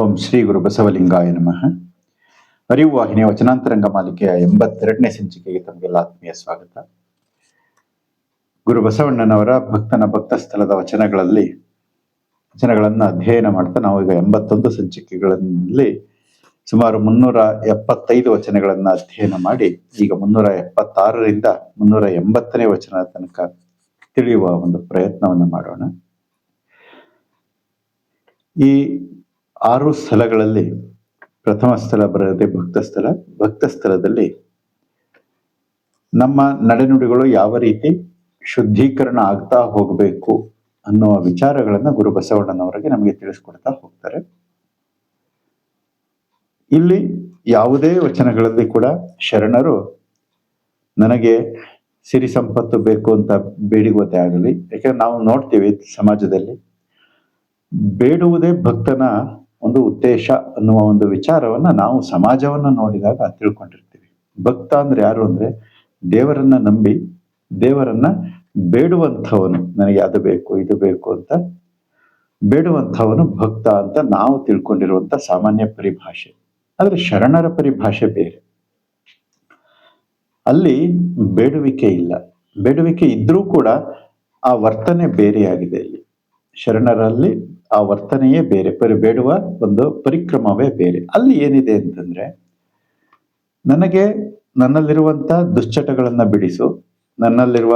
ಓಂ ಶ್ರೀ ಗುರು ಬಸವಲಿಂಗಾಯ ನಮಃ. ಅರಿವು ವಾಹಿನಿಯ ವಚನಾಂತರಂಗ ಮಾಲಿಕೆಯ ಎಂಬತ್ತೆರಡನೇ ಸಂಚಿಕೆಗೆ ತಮಗೆಲ್ಲ ಆತ್ಮೀಯ ಸ್ವಾಗತ. ಗುರು ಬಸವಣ್ಣನವರ ಭಕ್ತನ ಭಕ್ತ ಸ್ಥಳದ ವಚನಗಳಲ್ಲಿ, ವಚನಗಳನ್ನು ಅಧ್ಯಯನ ಮಾಡ್ತಾ ನಾವು ಈಗ ಎಂಬತ್ತೊಂದು ಸಂಚಿಕೆಗಳಲ್ಲಿ ಸುಮಾರು ಮುನ್ನೂರ ಎಪ್ಪತ್ತೈದು ವಚನಗಳನ್ನು ಅಧ್ಯಯನ ಮಾಡಿ, ಈಗ ಮುನ್ನೂರ ಎಪ್ಪತ್ತಾರರಿಂದ ಮುನ್ನೂರ ಎಂಬತ್ತನೇ ವಚನ ತನಕ ತಿಳಿಯುವ ಒಂದು ಪ್ರಯತ್ನವನ್ನು ಮಾಡೋಣ. ಈ ಆರು ಸ್ಥಳಗಳಲ್ಲಿ ಪ್ರಥಮ ಸ್ಥಳ ಬರದೆ ಭಕ್ತ ಸ್ಥಳ. ಭಕ್ತ ಸ್ಥಳದಲ್ಲಿ ನಮ್ಮ ನಡೆನುಡಿಗಳು ಯಾವ ರೀತಿ ಶುದ್ಧೀಕರಣ ಆಗ್ತಾ ಹೋಗಬೇಕು ಅನ್ನುವ ವಿಚಾರಗಳನ್ನ ಗುರು ಬಸವಣ್ಣನವರಿಗೆ ನಮಗೆ ತಿಳಿಸ್ಕೊಡ್ತಾ ಹೋಗ್ತಾರೆ. ಇಲ್ಲಿ ಯಾವುದೇ ವಚನಗಳಲ್ಲಿ ಕೂಡ ಶರಣರು ನನಗೆ ಸಿರಿ ಸಂಪತ್ತು ಬೇಕು ಅಂತ ಬೇಡಿಗೋತೆ ಆಗಲಿ, ಯಾಕಂದ್ರೆ ನಾವು ನೋಡ್ತೀವಿ ಸಮಾಜದಲ್ಲಿ ಬೇಡುವುದೇ ಭಕ್ತನ ಒಂದು ಉದ್ದೇಶ ಅನ್ನುವ ಒಂದು ವಿಚಾರವನ್ನ ನಾವು ಸಮಾಜವನ್ನ ನೋಡಿದಾಗ ತಿಳ್ಕೊಂಡಿರ್ತೀವಿ. ಭಕ್ತ ಅಂದ್ರೆ ಯಾರು ಅಂದ್ರೆ ದೇವರನ್ನ ನಂಬಿ ದೇವರನ್ನ ಬೇಡುವಂಥವನು, ನನಗೆ ಅದು ಬೇಕು, ಇದು ಬೇಕು ಅಂತ ಬೇಡುವಂಥವನು ಭಕ್ತ ಅಂತ ನಾವು ತಿಳ್ಕೊಂಡಿರುವಂತ ಸಾಮಾನ್ಯ ಪರಿಭಾಷೆ. ಆದ್ರೆ ಶರಣರ ಪರಿಭಾಷೆ ಬೇರೆ. ಅಲ್ಲಿ ಬೇಡುವಿಕೆ ಇಲ್ಲ. ಬೇಡುವಿಕೆ ಇದ್ರೂ ಕೂಡ ಆ ವರ್ತನೆ ಬೇರೆಯಾಗಿದೆ ಇಲ್ಲಿ. ಶರಣರಲ್ಲಿ ಆ ವರ್ತನೆಯೇ ಬೇರೆ, ಪರಿ, ಬೇಡುವ ಒಂದು ಪರಿಕ್ರಮವೇ ಬೇರೆ. ಅಲ್ಲಿ ಏನಿದೆ ಅಂತಂದ್ರೆ, ನನಗೆ ನನ್ನಲ್ಲಿರುವಂತ ದುಶ್ಚಟಗಳನ್ನು ಬಿಡಿಸು, ನನ್ನಲ್ಲಿರುವ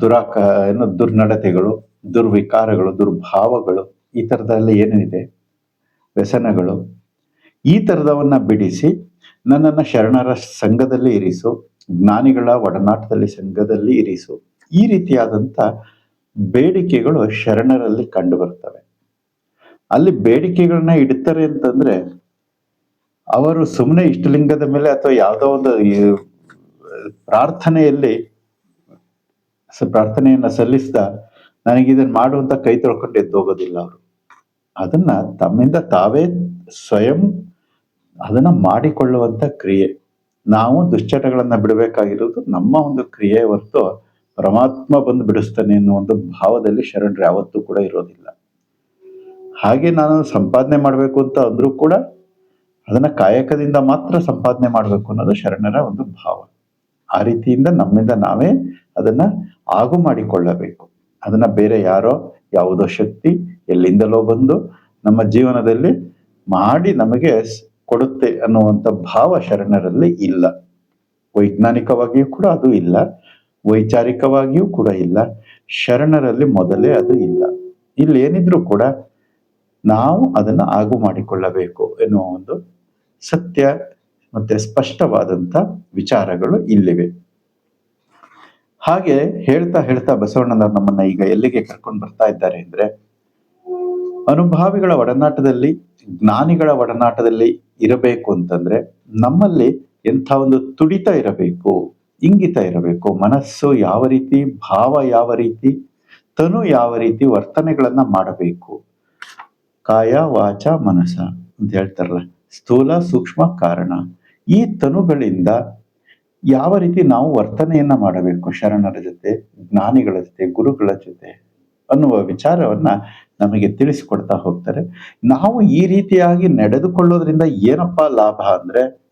ದುರಾಕ, ಏನು ದುರ್ನಡತೆಗಳು, ದುರ್ವಿಕಾರಗಳು, ದುರ್ಭಾವಗಳು, ಈ ಥರದೆಲ್ಲ ಏನೇನಿದೆ ವ್ಯಸನಗಳು. ಈ ಥರದವನ್ನ ಬಿಡಿಸಿ, ನನ್ನನ್ನು ಶರಣರ ಸಂಘದಲ್ಲಿ ಇರಿಸು, ಜ್ಞಾನಿಗಳ ಒಡನಾಟದಲ್ಲಿ, ಸಂಘದಲ್ಲಿ ಇರಿಸು. ಈ ರೀತಿಯಾದಂಥ ಬೇಡಿಕೆಗಳು ಶರಣರಲ್ಲಿ ಕಂಡು ಬರ್ತವೆ. ಅಲ್ಲಿ ಬೇಡಿಕೆಗಳನ್ನ ಇಡ್ತಾರೆ ಅಂತಂದ್ರೆ, ಅವರು ಸುಮ್ಮನೆ ಇಷ್ಟಲಿಂಗದ ಮೇಲೆ ಅಥವಾ ಯಾವುದೋ ಒಂದು ಪ್ರಾರ್ಥನೆಯಲ್ಲಿ ಪ್ರಾರ್ಥನೆಯನ್ನ ಸಲ್ಲಿಸಿದ, ನನಗೆ ಇದನ್ನ ಮಾಡುವಂತ ಕೈ ತೊಳ್ಕೊಂಡು ಎದ್ದು ಹೋಗೋದಿಲ್ಲ ಅವರು. ಅದನ್ನ ತಮ್ಮಿಂದ ತಾವೇ ಸ್ವಯಂ ಅದನ್ನ ಮಾಡಿಕೊಳ್ಳುವಂತ ಕ್ರಿಯೆ. ನಾವು ದುಶ್ಚಟಗಳನ್ನ ಬಿಡಬೇಕಾಗಿರೋದು ನಮ್ಮ ಒಂದು ಕ್ರಿಯೆ ಹೊರತು ಪರಮಾತ್ಮ ಬಂದು ಬಿಡಿಸ್ತಾನೆ ಅನ್ನೋ ಒಂದು ಭಾವದಲ್ಲಿ ಶರಣರು ಯಾವತ್ತೂ ಕೂಡ ಇರೋದಿಲ್ಲ. ಹಾಗೆ ನಾನು ಸಂಪಾದನೆ ಮಾಡಬೇಕು ಅಂತ ಅಂದ್ರೂ ಕೂಡ ಅದನ್ನ ಕಾಯಕದಿಂದ ಮಾತ್ರ ಸಂಪಾದನೆ ಮಾಡಬೇಕು ಅನ್ನೋದು ಶರಣರ ಒಂದು ಭಾವ. ಆ ರೀತಿಯಿಂದ ನಮ್ಮಿಂದ ನಾವೇ ಅದನ್ನ ಆಗು ಮಾಡಿಕೊಳ್ಳಬೇಕು. ಅದನ್ನ ಬೇರೆ ಯಾರೋ ಯಾವುದೋ ಶಕ್ತಿ ಎಲ್ಲಿಂದಲೋ ಬಂದು ನಮ್ಮ ಜೀವನದಲ್ಲಿ ಮಾಡಿ ನಮಗೆ ಕೊಡುತ್ತೆ ಅನ್ನುವಂಥ ಭಾವ ಶರಣರಲ್ಲಿ ಇಲ್ಲ. ವೈಜ್ಞಾನಿಕವಾಗಿಯೂ ಕೂಡ ಅದು ಇಲ್ಲ. ವೈಚಾರಿಕವಾಗಿಯೂ ಕೂಡ ಇಲ್ಲ. ಶರಣರಲ್ಲಿ ಮೊದಲೇ ಅದು ಇಲ್ಲ. ಇಲ್ಲಿ ಏನಿದ್ರೂ ಕೂಡ ನಾವು ಅದನ್ನ ಆಗು ಮಾಡಿಕೊಳ್ಳಬೇಕು ಎನ್ನುವ ಒಂದು ಸತ್ಯ ಮತ್ತೆ ಸ್ಪಷ್ಟವಾದಂತ ವಿಚಾರಗಳು ಇಲ್ಲಿವೆ. ಹಾಗೆ ಹೇಳ್ತಾ ಹೇಳ್ತಾ ಬಸವಣ್ಣನವರು ನಮ್ಮನ್ನ ಈಗ ಎಲ್ಲಿಗೆ ಕರ್ಕೊಂಡು ಬರ್ತಾ ಇದ್ದಾರೆ ಅಂದ್ರೆ, ಅನುಭಾವಿಗಳ ಒಡನಾಟದಲ್ಲಿ, ಜ್ಞಾನಿಗಳ ಒಡನಾಟದಲ್ಲಿ ಇರಬೇಕು ಅಂತಂದ್ರೆ ನಮ್ಮಲ್ಲಿ ಎಂಥ ಒಂದು ತುಡಿತ ಇರಬೇಕು, ಇಂಗಿತ ಇರಬೇಕು, ಮನಸ್ಸು ಯಾವ ರೀತಿ, ಭಾವ ಯಾವ ರೀತಿ, ತನು ಯಾವ ರೀತಿ ವರ್ತನೆಗಳನ್ನ ಮಾಡಬೇಕು ಕಾಯ ವಾಚ ಮನಸ ಅಂತ ಹೇಳ್ತಾರಲ್ಲ. ಸ್ಥೂಲ ಸೂಕ್ಷ್ಮ ಕಾರಣ. ಈ ತನುಗಳಿಂದ ಯಾವ ರೀತಿ ನಾವು ವರ್ತನೆಯನ್ನ ಮಾಡಬೇಕು? ಶರಣರ ಜೊತೆ, ಜ್ಞಾನಿಗಳ ಜೊತೆ, ಗುರುಗಳ ಜೊತೆ ಅನ್ನುವ ವಿಚಾರವನ್ನ ನಮಗೆ ತಿಳಿಸಿಕೊಡ್ತಾ ಹೋಗ್ತಾರೆ. ನಾವು ಈ ರೀತಿಯಾಗಿ ನಡೆದುಕೊಳ್ಳೋದ್ರಿಂದ ಏನಪ್ಪ ಲಾಭ ಅಂದ್ರೆ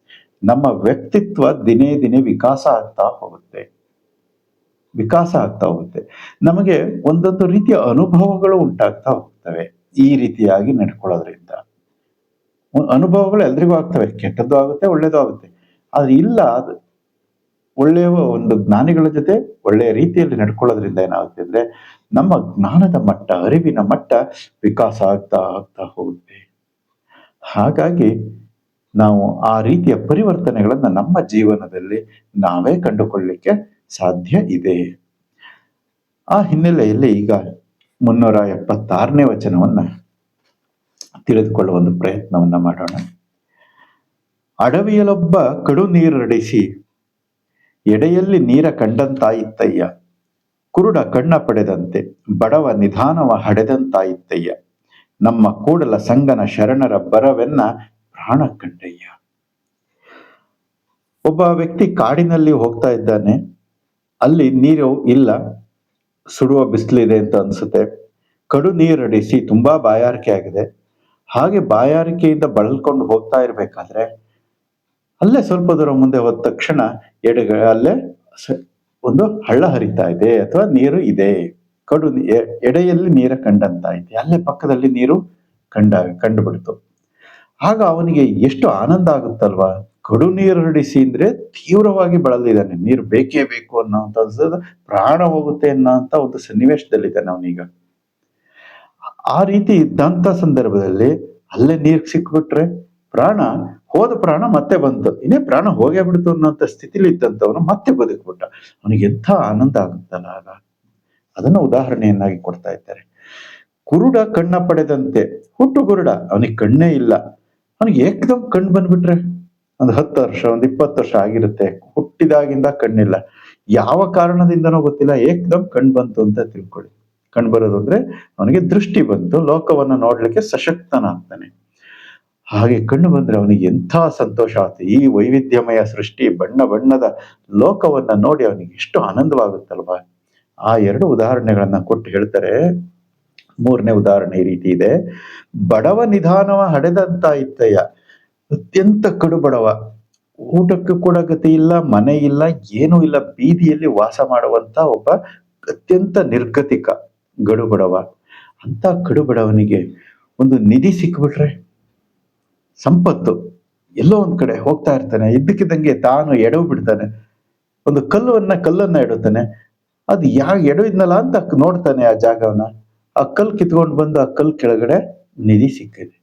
ನಮ್ಮ ವ್ಯಕ್ತಿತ್ವ ದಿನೇ ದಿನೇ ವಿಕಾಸ ಆಗ್ತಾ ಹೋಗುತ್ತೆ. ವಿಕಾಸ ಆಗ್ತಾ ಹೋಗುತ್ತೆ. ನಮಗೆ ಒಂದೊಂದು ರೀತಿಯ ಅನುಭವಗಳು ಉಂಟಾಗ್ತಾ ಹೋಗ್ತವೆ. ಈ ರೀತಿಯಾಗಿ ನಡ್ಕೊಳ್ಳೋದ್ರಿಂದ. ಅನುಭವಗಳು ಎಲ್ರಿಗೂ ಆಗ್ತವೆ. ಕೆಟ್ಟದ್ದು ಆಗುತ್ತೆ, ಒಳ್ಳೇದು ಆಗುತ್ತೆ. ಆದ್ರೆ ಇಲ್ಲ, ಅದು ಒಳ್ಳೆಯ ಒಂದು ಜ್ಞಾನಿಗಳ ಜೊತೆ ಒಳ್ಳೆಯ ರೀತಿಯಲ್ಲಿ ನಡ್ಕೊಳ್ಳೋದ್ರಿಂದ ಏನಾಗುತ್ತೆ ಅಂದ್ರೆ ನಮ್ಮ ಜ್ಞಾನದ ಮಟ್ಟ, ಅರಿವಿನ ಮಟ್ಟ ವಿಕಾಸ ಆಗ್ತಾ ಆಗ್ತಾ ಹೋಗುತ್ತೆ. ಹಾಗಾಗಿ ನಾವು ಆ ರೀತಿಯ ಪರಿವರ್ತನೆಗಳನ್ನ ನಮ್ಮ ಜೀವನದಲ್ಲಿ ನಾವೇ ಕಂಡುಕೊಳ್ಳಿಕ್ಕೆ ಸಾಧ್ಯ ಇದೆ. ಆ ಹಿನ್ನೆಲೆಯಲ್ಲಿ ಈಗ ಮುನ್ನೂರ ಎಪ್ಪತ್ತಾರನೇ ವಚನವನ್ನ ತಿಳಿದುಕೊಳ್ಳುವ ಒಂದು ಪ್ರಯತ್ನವನ್ನ ಮಾಡೋಣ. ಅಡವಿಯಲೊಬ್ಬ ಕಡು ನೀರಡಿಸಿ ಎಡೆಯಲ್ಲಿ ನೀರ ಕಂಡಂತಾಯಿತಯ್ಯ ಕುರುಡ ಕಣ್ಣ ಪಡೆದಂತೆ, ಬಡವ ನಿಧಾನವ ಹಡೆದಂತಾಯಿತಯ್ಯ ನಮ್ಮ ಕೂಡಲ ಸಂಗನ ಶರಣರ ಬರವೆನ್ನ ಪ್ರಾಣ ಕಂಡಯ್ಯ. ಒಬ್ಬ ವ್ಯಕ್ತಿ ಕಾಡಿನಲ್ಲಿ ಹೋಗ್ತಾ ಇದ್ದಾನೆ. ಅಲ್ಲಿ ನೀರು ಇಲ್ಲ. ಸುಡುವ ಬಿಸಿಲಿದೆ ಅಂತ ಅನ್ಸುತ್ತೆ. ಕಡು ನೀರಡಿಸಿ ತುಂಬಾ ಬಾಯಾರಿಕೆ ಆಗಿದೆ. ಹಾಗೆ ಬಾಯಾರಿಕೆಯಿಂದ ಬಳಲ್ಕೊಂಡು ಹೋಗ್ತಾ ಇರಬೇಕಾದ್ರೆ ಅಲ್ಲೇ ಸ್ವಲ್ಪ ದೂರ ಮುಂದೆ ಹೋದ ತಕ್ಷಣ ಎಡಗ, ಅಲ್ಲೇ ಒಂದು ಹಳ್ಳ ಹರಿತಾ ಇದೆ ಅಥವಾ ನೀರು ಇದೆ. ಕಡು ಎಡೆಯಲ್ಲಿ ನೀರ ಕಂಡಂತಾಯಿತು ಅಲ್ಲೇ ಪಕ್ಕದಲ್ಲಿ ನೀರು ಕಂಡ, ಕಂಡುಬಿಡ್ತು. ಆಗ ಅವನಿಗೆ ಎಷ್ಟು ಆನಂದ ಆಗುತ್ತಲ್ವಾ? ಕಡು ನೀರು ಹಿಡಿಸಿ ಅಂದ್ರೆ ತೀವ್ರವಾಗಿ ಬಳಲಿದ್ದಾನೆ ನೀರು ಬೇಕೇ ಬೇಕು ಅನ್ನೋಂಥ ಪ್ರಾಣ ಹೋಗುತ್ತೆ ಅನ್ನೋಂಥ ಒಂದು ಸನ್ನಿವೇಶದಲ್ಲಿದ್ದಾನೆ ಅವನೀಗ ಆ ರೀತಿ ಇದ್ದಂತ ಸಂದರ್ಭದಲ್ಲಿ ಅಲ್ಲೇ ನೀರ್ ಸಿಕ್ಬಿಟ್ರೆ ಪ್ರಾಣ, ಹೋದ ಪ್ರಾಣ ಮತ್ತೆ ಬಂತು. ಇನ್ನೇ ಪ್ರಾಣ ಹೋಗೇ ಬಿಡ್ತು ಅನ್ನೋಂಥ ಸ್ಥಿತಿಲಿ ಇದ್ದಂಥವನು ಮತ್ತೆ ಬದುಕ್ಬಿಟ್ಟ. ಅವನಿಗೆ ಎಂಥ ಆನಂದ ಆಗುತ್ತಲ್ಲ ಆಗ. ಅದನ್ನ ಉದಾಹರಣೆಯನ್ನಾಗಿ ಕೊಡ್ತಾ ಇದ್ದಾರೆ. ಕುರುಡ ಕಣ್ಣ ಪಡೆದಂತೆ, ಹುಟ್ಟು ಕುರುಡ, ಅವನಿಗೆ ಕಣ್ಣೇ ಇಲ್ಲ. ಅವನಿಗೆ ಏಕದಮ್ ಕಣ್ಣು ಬಂದ್ಬಿಟ್ರೆ ಒಂದು ಹತ್ತು ವರ್ಷ, ಒಂದು ಇಪ್ಪತ್ತು ವರ್ಷ ಆಗಿರುತ್ತೆ. ಹುಟ್ಟಿದಾಗಿಂದ ಕಣ್ಣಿಲ್ಲ. ಯಾವ ಕಾರಣದಿಂದನೋ ಗೊತ್ತಿಲ್ಲ. ಏಕ್ದಮ್ ಕಣ್ ಬಂತು ಅಂತ ತಿಳ್ಕೊಳ್ಳಿ. ಕಣ್ ಬರೋದು ಅಂದ್ರೆ ಅವನಿಗೆ ದೃಷ್ಟಿ ಬಂತು. ಲೋಕವನ್ನ ನೋಡ್ಲಿಕ್ಕೆ ಸಶಕ್ತನಾಗ್ತಾನೆ. ಹಾಗೆ ಕಣ್ಣು ಬಂದ್ರೆ ಅವನಿಗೆ ಎಂಥ ಸಂತೋಷ ಆಗುತ್ತೆ. ಈ ವೈವಿಧ್ಯಮಯ ಸೃಷ್ಟಿ, ಬಣ್ಣ ಬಣ್ಣದ ಲೋಕವನ್ನ ನೋಡಿ ಅವನಿಗೆ ಎಷ್ಟು ಆನಂದವಾಗುತ್ತಲ್ವಾ? ಆ ಎರಡು ಉದಾಹರಣೆಗಳನ್ನ ಕೊಟ್ಟು ಹೇಳ್ತಾರೆ. ಮೂರನೇ ಉದಾಹರಣೆ ಈ ರೀತಿ ಇದೆ. ಬಡವ ನಿಧಾನವ ಹಡೆದಂತ ಇತ್ತಯ್ಯ ಅತ್ಯಂತ ಕಡು ಬಡವ ಊಟಕ್ಕೆ ಕೂಡ ಗತಿ ಇಲ್ಲ, ಮನೆ ಇಲ್ಲ, ಏನೂ ಇಲ್ಲ, ಬೀದಿಯಲ್ಲಿ ವಾಸ ಮಾಡುವಂತ ಒಬ್ಬ ಅತ್ಯಂತ ನಿರ್ಗತಿಕ ಗಡು ಬಡವ ಅಂತ ಕಡು ಬಡವನಿಗೆ ಒಂದು ನಿಧಿ ಸಿಕ್ಬಿಟ್ರೆ ಸಂಪತ್ತು. ಎಲ್ಲೋ ಒಂದ್ ಕಡೆ ಹೋಗ್ತಾ ಇರ್ತಾನೆ, ಇದ್ದಕ್ಕಿದ್ದಂಗೆ ತಾನು ಎಡವು ಬಿಡ್ತಾನೆ, ಒಂದು ಕಲ್ಲುವನ್ನ ಕಲ್ಲನ್ನ ಇಡುತ್ತಾನೆ. ಅದು ಯಾ ಎಡವಿದ್ನಲ್ಲ ಅಂತ ನೋಡ್ತಾನೆ ಆ ಜಾಗವನ್ನ. ಆ ಕಲ್ ಕಿತ್ಕೊಂಡು ಬಂದು ಆ ಕಲ್ ಕೆಳಗಡೆ ನಿಧಿ ಸಿಕ್ಕಿದೆ.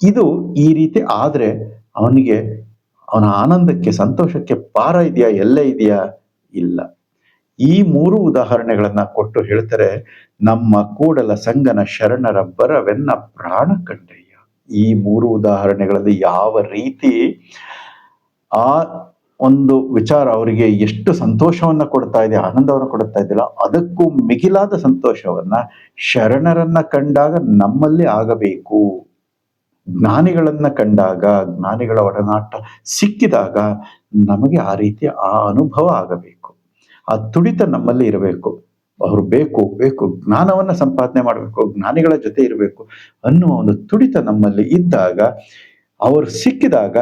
ಇದು ಈ ರೀತಿ ಆದ್ರೆ ಅವನಿಗೆ, ಅವನ ಆನಂದಕ್ಕೆ, ಸಂತೋಷಕ್ಕೆ ಪಾರ ಇದೆಯಾ, ಎಲ್ಲೇ ಇದೆಯಾ? ಇಲ್ಲ. ಈ ಮೂರು ಉದಾಹರಣೆಗಳನ್ನ ಕೊಟ್ಟು ಹೇಳ್ತಾರೆ, ನಮ್ಮ ಕೂಡಲ ಸಂಗನ ಶರಣರ ಬರವೆನ್ನ ಪ್ರಾಣ ಕಂಡಯ್ಯ ಈ ಮೂರು ಉದಾಹರಣೆಗಳಲ್ಲಿ ಯಾವ ರೀತಿ ಆ ಒಂದು ವಿಚಾರ ಅವರಿಗೆ ಎಷ್ಟು ಸಂತೋಷವನ್ನ ಕೊಡ್ತಾ ಇದೆ, ಆನಂದವನ್ನು ಕೊಡ್ತಾ ಇದೆಯಲ್ಲ, ಅದಕ್ಕೂ ಮಿಗಿಲಾದ ಸಂತೋಷವನ್ನ ಶರಣರನ್ನ ಕಂಡಾಗ ನಮ್ಮಲ್ಲಿ ಆಗಬೇಕು. ಜ್ಞಾನಿಗಳನ್ನ ಕಂಡಾಗ, ಜ್ಞಾನಿಗಳ ಒಡನಾಟ ಸಿಕ್ಕಿದಾಗ ನಮಗೆ ಆ ರೀತಿ ಆ ಅನುಭವ ಆಗಬೇಕು. ಆ ತುಡಿತ ನಮ್ಮಲ್ಲಿ ಇರಬೇಕು. ಅವರು ಬೇಕು ಬೇಕು ಜ್ಞಾನವನ್ನ ಸಂಪಾದನೆ ಮಾಡಬೇಕು, ಜ್ಞಾನಿಗಳ ಜೊತೆ ಇರಬೇಕು ಅನ್ನುವ ಒಂದು ತುಡಿತ ನಮ್ಮಲ್ಲಿ ಇದ್ದಾಗ, ಅವರು ಸಿಕ್ಕಿದಾಗ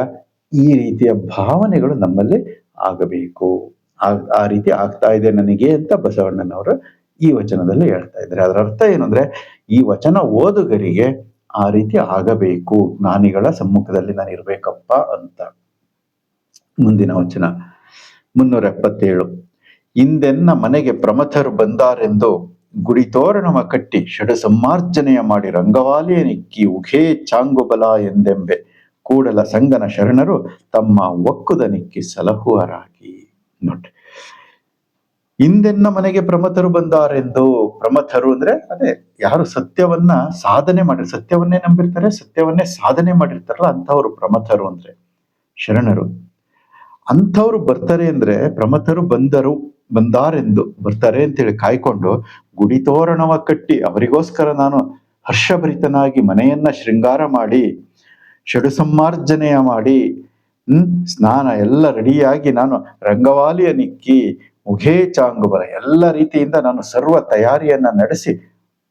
ಈ ರೀತಿಯ ಭಾವನೆಗಳು ನಮ್ಮಲ್ಲಿ ಆಗಬೇಕು. ಆ ಆ ರೀತಿ ಆಗ್ತಾ ಇದೆ ನನಗೆ ಅಂತ ಬಸವಣ್ಣನವರು ಈ ವಚನದಲ್ಲಿ ಹೇಳ್ತಾ ಇದ್ದಾರೆ. ಅದರ ಅರ್ಥ ಏನಂದ್ರೆ ಈ ವಚನ ಓದುಗರಿಗೆ ಆ ರೀತಿ ಆಗಬೇಕು, ಜ್ಞಾನಿಗಳ ಸಮ್ಮುಖದಲ್ಲಿ ನಾನು ಇರಬೇಕಪ್ಪ ಅಂತ. ಮುಂದಿನ ವಚನ, ಮುನ್ನೂರ ಎಪ್ಪತ್ತೇಳು. ಇಂದೆನ್ನ ಮನೆಗೆ ಪ್ರಮಥರು ಬಂದಾರೆಂದು, ಗುಡಿ ತೋರಣವ ಕಟ್ಟಿ ಷಡ ಸಮ್ಮಾರ್ಜನೆಯ ಮಾಡಿ ರಂಗವಾಲಿಯ ನಿಕ್ಕಿ ಉಘೇ ಚಾಂಗುಬಲ ಎಂದೆಂಬೆ. ಕೂಡಲ ಸಂಗನ ಶರಣರು ತಮ್ಮ ಒಕ್ಕುದ ನಿಕ್ಕಿ ಸಲಹುವರಾಗಿ. ನೋಡಿ ಇಂದೆನ್ನ ಮನೆಗೆ ಪ್ರಮಥರು ಬಂದಾರೆಂದು, ಪ್ರಮಥರು ಅಂದ್ರೆ ಅದೇ ಯಾರು ಸತ್ಯವನ್ನ ಸಾಧನೆ ಮಾಡಿ ಸತ್ಯವನ್ನೇ ನಂಬಿರ್ತಾರೆ, ಸತ್ಯವನ್ನೇ ಸಾಧನೆ ಮಾಡಿರ್ತಾರಲ್ಲ ಅಂಥವ್ರು ಪ್ರಮಥರು ಅಂದ್ರೆ, ಶರಣರು. ಅಂಥವ್ರು ಬರ್ತಾರೆ ಅಂದ್ರೆ ಪ್ರಮಥರು ಬಂದರು, ಬಂದಾರೆಂದು ಬರ್ತಾರೆ ಅಂತೇಳಿ ಕಾಯ್ಕೊಂಡು ಗುಡಿ ತೋರಣವ ಕಟ್ಟಿ ಅವರಿಗೋಸ್ಕರ ನಾನು ಹರ್ಷಭರಿತನಾಗಿ ಮನೆಯನ್ನ ಶೃಂಗಾರ ಮಾಡಿ, ಷಡು ಸಂಮಾರ್ಜನೆಯ ಮಾಡಿ, ಹ್ಮ್, ಸ್ನಾನ ಎಲ್ಲ ರೆಡಿಯಾಗಿ ನಾನು ರಂಗವಾಲಿಯ ನಿಕ್ಕಿ ಮುಘೇ ಚಾಂಗುಬಲ ಎಲ್ಲ ರೀತಿಯಿಂದ ನಾನು ಸರ್ವ ತಯಾರಿಯನ್ನ ನಡೆಸಿ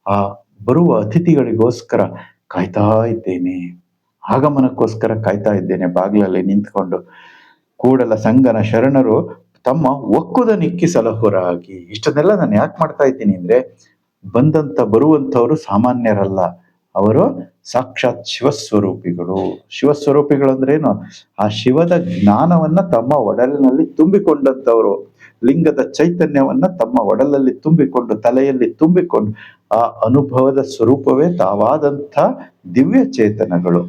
ಆ ಬರುವ ಅತಿಥಿಗಳಿಗೋಸ್ಕರ ಕಾಯ್ತಾ ಇದ್ದೇನೆ. ಆಗಮನಕ್ಕೋಸ್ಕರ ಕಾಯ್ತಾ ಇದ್ದೇನೆ. ಬಾಗಿಲಲ್ಲಿ ನಿಂತ್ಕೊಂಡು ಕೂಡಲ ಸಂಗನ ಶರಣರು ತಮ್ಮ ಒಕ್ಕುದ ನಿಕ್ಕಿ ಸಲಹುರಾಗಿ. ಇಷ್ಟನ್ನೆಲ್ಲ ನಾನು ಯಾಕೆ ಮಾಡ್ತಾ ಇದ್ದೀನಿ ಅಂದ್ರೆ ಬಂದಂತ ಬರುವಂತವರು ಸಾಮಾನ್ಯರಲ್ಲ. ಅವರು ಸಾಕ್ಷಾತ್ ಶಿವಸ್ವರೂಪಿಗಳು. ಶಿವಸ್ವರೂಪಿಗಳು ಅಂದ್ರೆ ಏನು ಆ ಶಿವದ ಜ್ಞಾನವನ್ನ ತಮ್ಮ ಒಡಲಿನಲ್ಲಿ ತುಂಬಿಕೊಂಡಂತವರು ಲಿಂಗದ ಚೈತನ್ಯವನ್ನ ತಮ್ಮ ಒಡಲಲ್ಲಿ ತುಂಬಿಕೊಂಡು, ತಲೆಯಲ್ಲಿ ತುಂಬಿಕೊಂಡು ಆ ಅನುಭವದ ಸ್ವರೂಪವೇ ತಾವಾದಂಥ ದಿವ್ಯ ಚೇತನಗಳು.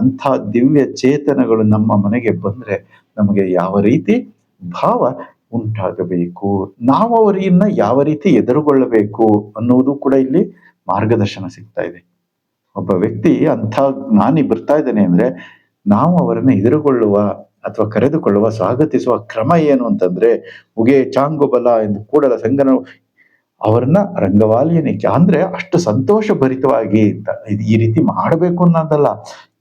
ಅಂಥ ದಿವ್ಯ ಚೇತನಗಳು ನಮ್ಮ ಮನೆಗೆ ಬಂದ್ರೆ ನಮಗೆ ಯಾವ ರೀತಿ ಭಾವ ಉಂಟಾಗಬೇಕು? ನಾವು ಅವರಿನ್ನ ಯಾವ ರೀತಿ ಎದುರುಗೊಳ್ಳಬೇಕು ಅನ್ನುವುದು ಕೂಡ ಇಲ್ಲಿ ಮಾರ್ಗದರ್ಶನ ಸಿಗ್ತಾ ಇದೆ. ಒಬ್ಬ ವ್ಯಕ್ತಿ ಅಂಥ ಜ್ಞಾನಿ ಬರ್ತಾ ಇದ್ದಾನೆ ಅಂದ್ರೆ ನಾವು ಅವರನ್ನು ಎದುರುಗೊಳ್ಳುವ ಅಥವಾ ಕರೆದುಕೊಳ್ಳುವ, ಸ್ವಾಗತಿಸುವ ಕ್ರಮ ಏನು ಅಂತಂದ್ರೆ, ಉಗೆ ಚಾಂಗುಬಲ ಎಂದು ಕೂಡಲ ಸಂಗನ ಅವರನ್ನ ರಂಗವಾಲಿಯನಿಕೆ ಅಂದ್ರೆ ಅಷ್ಟು ಸಂತೋಷ ಭರಿತವಾಗಿ ಈ ರೀತಿ ಮಾಡಬೇಕು ಅನ್ನೋದಲ್ಲ,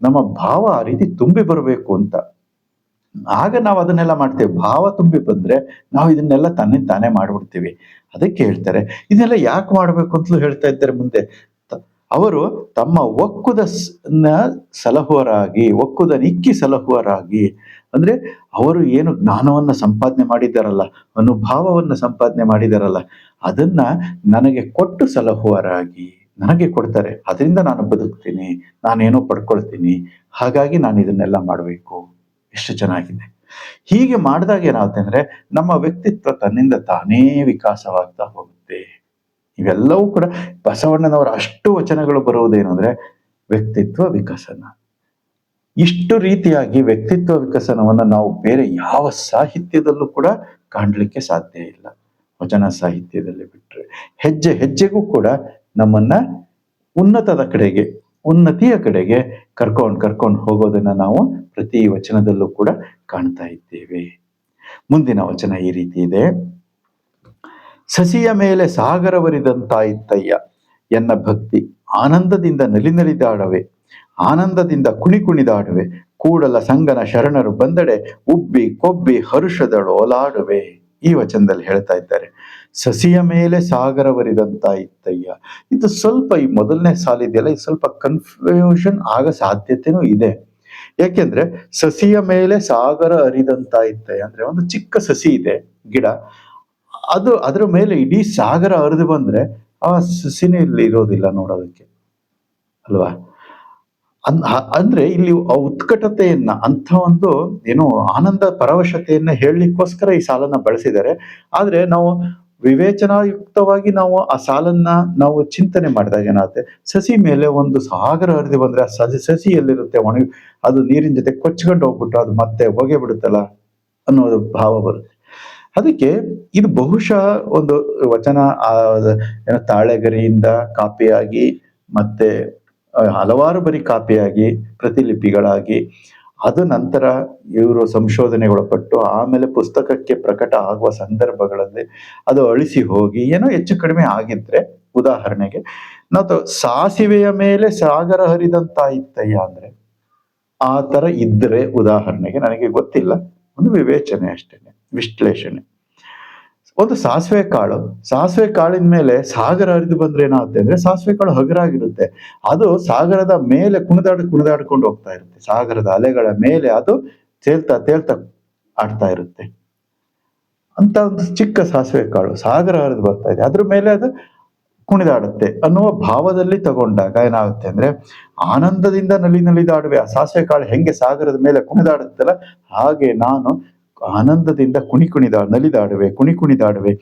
ನಮ್ಮ ಭಾವ ಆ ರೀತಿ ತುಂಬಿ ಬರಬೇಕು ಅಂತ. ಆಗ ನಾವು ಅದನ್ನೆಲ್ಲ ಮಾಡ್ತೇವೆ. ಭಾವ ತುಂಬಿ ಬಂದ್ರೆ ನಾವು ಇದನ್ನೆಲ್ಲ ತನ್ನೇ ತಾನೇ ಮಾಡ್ಬಿಡ್ತೀವಿ. ಅದಕ್ಕೆ ಹೇಳ್ತಾರೆ ಇದನ್ನೆಲ್ಲ ಯಾಕೆ ಮಾಡ್ಬೇಕು ಅಂತಲೂ ಹೇಳ್ತಾ ಇದ್ದಾರೆ ಮುಂದೆ. ಅವರು ತಮ್ಮ ಒಕ್ಕುದ ಸಲಹುವರಾಗಿ ಒಕ್ಕುದ ನಿಕ್ಕಿ ಸಲಹುವರಾಗಿ ಅಂದ್ರೆ ಅವರು ಏನು ಜ್ಞಾನವನ್ನ ಸಂಪಾದನೆ ಮಾಡಿದ್ದಾರಲ್ಲ, ಅನುಭಾವವನ್ನ ಸಂಪಾದನೆ ಮಾಡಿದ್ದಾರಲ್ಲ, ಅದನ್ನ ನನಗೆ ಕೊಟ್ಟು ಸಲಹುವರಾಗಿ ನನಗೆ ಕೊಡ್ತಾರೆ. ಅದರಿಂದ ನಾನು ಬದುಕ್ತೀನಿ, ನಾನೇನೋ ಪಡ್ಕೊಳ್ತೀನಿ, ಹಾಗಾಗಿ ನಾನು ಇದನ್ನೆಲ್ಲ ಮಾಡಬೇಕು. ಎಷ್ಟು ಚೆನ್ನಾಗಿದೆ. ಹೀಗೆ ಮಾಡಿದಾಗ ಏನಾಗುತ್ತೆ ಅಂದ್ರೆ ನಮ್ಮ ವ್ಯಕ್ತಿತ್ವ ತನ್ನಿಂದ ತಾನೇ ವಿಕಾಸವಾಗ್ತಾ ಹೋಗುತ್ತೆ. ಇವೆಲ್ಲವೂ ಕೂಡ ಬಸವಣ್ಣನವರ ಅಷ್ಟು ವಚನಗಳು ಬರುವುದೇನು ಅಂದ್ರೆ ವ್ಯಕ್ತಿತ್ವ ವಿಕಸನ. ಇಷ್ಟು ರೀತಿಯಾಗಿ ವ್ಯಕ್ತಿತ್ವ ವಿಕಸನವನ್ನ ನಾವು ಬೇರೆ ಯಾವ ಸಾಹಿತ್ಯದಲ್ಲೂ ಕೂಡ ಕಾಣಲಿಕ್ಕೆ ಸಾಧ್ಯ ಇಲ್ಲ. ವಚನ ಸಾಹಿತ್ಯದಲ್ಲಿ ಬಿಟ್ರೆ. ಹೆಜ್ಜೆ ಹೆಜ್ಜೆಗೂ ಕೂಡ ನಮ್ಮನ್ನ ಉನ್ನತದ ಕಡೆಗೆ, ಉನ್ನತಿಯ ಕಡೆಗೆ ಕರ್ಕೊಂಡು ಕರ್ಕೊಂಡು ಹೋಗೋದನ್ನ ನಾವು ಪ್ರತಿ ವಚನದಲ್ಲೂ ಕೂಡ ಕಾಣ್ತಾ ಇದ್ದೇವೆ. ಮುಂದಿನ ವಚನ ಈ ರೀತಿ ಇದೆ. ಸಸಿಯ ಮೇಲೆ ಸಾಗರವರಿದಂತಾಯಿತಯ್ಯ. ಎನ್ನ ಭಕ್ತಿ ಆನಂದದಿಂದ ನಲಿ ನಲಿದಾಡವೆ. ಆನಂದದಿಂದ ಕುಣಿ ಕುಣಿದಾಡುವೆ. ಕೂಡಲ ಸಂಗನ ಶರಣರು ಬಂದಡೆ ಉಬ್ಬಿ ಕೊಬ್ಬಿ ಹರುಷದಳು ಓಲಾಡುವೆ ಈ ವಚನದಲ್ಲಿ ಹೇಳ್ತಾ ಇದ್ದಾರೆ, ಸಸಿಯ ಮೇಲೆ ಸಾಗರವರಿದಂತಾಯಿತ್ತಯ್ಯ ಇದು ಸ್ವಲ್ಪ ಈ ಮೊದಲನೇ ಸಾಲಿದೆಯಲ್ಲ, ಇದು ಸ್ವಲ್ಪ ಕನ್ಫ್ಯೂಷನ್ ಆಗ ಸಾಧ್ಯತೆನೂ ಇದೆ. ಯಾಕೆಂದ್ರೆ, ಸಸಿಯ ಮೇಲೆ ಸಾಗರ ಹರಿದಂತಾಯಿತ್ತಯ್ಯ ಅಂದ್ರೆ ಒಂದು ಚಿಕ್ಕ ಸಸಿ ಇದೆ, ಗಿಡ. ಅದು ಅದರ ಮೇಲೆ ಇಡೀ ಸಾಗರ ಹರಿದು ಬಂದ್ರೆ ಆ ಸಸಿನೇ ಇಲ್ಲಿ ಇರೋದಿಲ್ಲ ನೋಡೋದಕ್ಕೆ. ಅಲ್ವಾ? ಅನ್ ಅಂದ್ರೆ ಇಲ್ಲಿ ಆ ಉತ್ಕಟತೆಯನ್ನ ಅಂತ ಒಂದು ಏನು ಆನಂದ ಪರವಶತೆಯನ್ನ ಹೇಳಲಿಕ್ಕೋಸ್ಕರ ಈ ಸಾಲನ್ನ ಬಳಸಿದ್ದಾರೆ. ಆದ್ರೆ ನಾವು ವಿವೇಚನಾಯುಕ್ತವಾಗಿ ನಾವು ಆ ಸಾಲನ್ನ ನಾವು ಚಿಂತನೆ ಮಾಡಿದಾಗ ಏನಾಗುತ್ತೆ? ಸಸಿ ಮೇಲೆ ಒಂದು ಸಾಗರ ಹರಿದು ಬಂದ್ರೆ ಆ ಸಸಿ ಸಸಿ ಎಲ್ಲಿರುತ್ತೆ ಒಣಗಿ, ಅದು ನೀರಿನ ಜೊತೆ ಕೊಚ್ಕೊಂಡು ಹೋಗ್ಬಿಟ್ಟು ಅದು ಮತ್ತೆ ಹೊಗೆ ಬಿಡುತ್ತಲ್ಲ ಅನ್ನೋದು ಭಾವ ಬರುತ್ತೆ. ಅದಕ್ಕೆ ಇದು ಬಹುಶಃ ಒಂದು ವಚನ ಏನೋ ತಾಳೆಗರಿಯಿಂದ ಕಾಪಿಯಾಗಿ ಮತ್ತೆ ಹಲವಾರು ಬರಿ ಕಾಪಿಯಾಗಿ, ಪ್ರತಿಲಿಪಿಗಳಾಗಿ, ಅದು ನಂತರ ಇವರು ಸಂಶೋಧನೆಗೊಳಪಟ್ಟು ಆಮೇಲೆ ಪುಸ್ತಕಕ್ಕೆ ಪ್ರಕಟ ಆಗುವ ಸಂದರ್ಭಗಳಲ್ಲಿ ಅದು ಅಳಿಸಿ ಹೋಗಿ ಏನೋ ಹೆಚ್ಚು ಕಡಿಮೆ ಆಗಿದ್ರೆ, ಉದಾಹರಣೆಗೆ, ನಾವು ಸಾಸಿವೆಯ ಮೇಲೆ ಸಾಗರ ಹರಿದಂತಾಯಿತಯ್ಯ ಅಂದ್ರೆ, ಆ ತರ ಇದ್ರೆ ಉದಾಹರಣೆಗೆ ನನಗೆ ಗೊತ್ತಿಲ್ಲ. ಒಂದು ವಿವೇಚನೆ ಅಷ್ಟೇನೆ, ವಿಶ್ಲೇಷಣೆ. ಒಂದು ಸಾಸಿವೆ ಕಾಳು. ಸಾಸಿವೆ ಕಾಳಿನ ಮೇಲೆ ಸಾಗರ ಹರಿದು ಬಂದ್ರೆ ಏನಾಗುತ್ತೆ ಅಂದ್ರೆ ಸಾಸಿವೆ ಕಾಳು ಹಗರಾಗಿರುತ್ತೆ. ಅದು ಸಾಗರದ ಮೇಲೆ ಕುಣಿದಾಡಿ, ಕುಣಿದಾಡ್ಕೊಂಡು ಹೋಗ್ತಾ ಇರುತ್ತೆ. ಸಾಗರದ ಅಲೆಗಳ ಮೇಲೆ ಅದು ತೇಲ್ತಾ ತೇಲ್ತಾ ಆಡ್ತಾ ಇರುತ್ತೆ. ಅಂತ ಒಂದು ಚಿಕ್ಕ ಸಾಸಿವೆ ಕಾಳು ಸಾಗರ ಹರಿದು ಬರ್ತಾ ಇದೆ. ಅದ್ರ ಮೇಲೆ ಅದು ಕುಣಿದಾಡುತ್ತೆ. ಅನ್ನುವ ಭಾವದಲ್ಲಿ ತಗೊಂಡಾಗ ಏನಾಗುತ್ತೆ ಅಂದ್ರೆ ಆನಂದದಿಂದ ನಲಿ, ನಲಿದಾಡುವೆ. ಆ ಸಾಸಿವೆ ಕಾಳು ಹೆಂಗೆ ಸಾಗರದ ಮೇಲೆ ಕುಣಿದಾಡುತ್ತಲ್ಲ ಹಾಗೆ ನಾನು ಆನಂದದಿಂದ ಕುಣಿ ಕುಣಿದಾ ನಲಿದಾಡುವೆ, ಕುಣಿ ಕುಣಿದಾಡುವೆ.